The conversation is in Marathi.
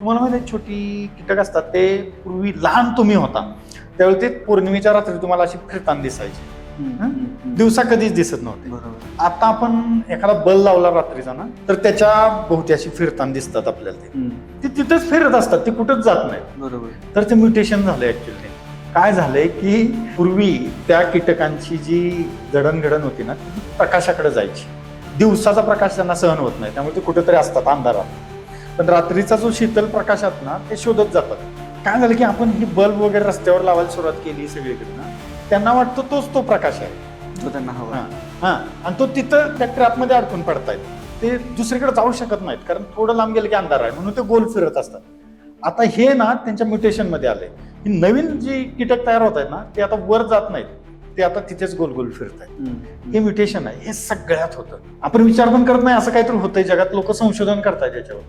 तुम्हाला माहिती छोटी कीटक असतात ते पूर्वी लहान तुम्ही होता. त्यावेळी ते पौर्णिमेच्या रात्री तुम्हाला अशी फिरताना दिसायची. दिवसा कधीच दिसत नव्हते. बरोबर. आता आपण एखादा बल लावला रात्रीचा ना तर त्याच्या भोवती अशी फिरताना दिसतात आपल्याला ते. तिथेच फिरत असतात ते कुठंच जात नाहीत. बरोबर. तर ते म्युटेशन झालंय ऍक्च्युली काय झालंय की पूर्वी त्या कीटकांची जी जडणघडण होती ना ती प्रकाशाकडे जायची. दिवसाचा प्रकाश त्यांना सहन होत नाही त्यामुळे ते कुठेतरी असतात अंधारात. पण रात्रीचा जो शीतल प्रकाशात ना ते शोधत जातात. काय झालं की आपण ही बल्ब वगैरे रस्त्यावर लावायला सुरुवात केली सगळीकडे ना त्यांना वाटतं तोच तो प्रकाश आहे. तो त्यांना हवा. हा हा. आणि तो तिथं त्या ट्रॅपमध्ये अडकून पडतायत. ते दुसरीकडे जाऊ शकत नाहीत कारण थोडं लांब गेलं की अंधार आहे म्हणून ते गोल फिरत असतात. आता हे ना त्यांच्या म्युटेशनमध्ये आलंय. ही नवीन जी कीटक तयार होत आहेत ना ते आता वर जात नाहीत. ते आता तिथेच गोल गोल फिरत आहेत. हे म्युटेशन आहे हे सगळ्यात होतं. आपण विचार पण करत नाही असं काहीतरी होतंय जगात. लोक संशोधन करतायत याच्यावर.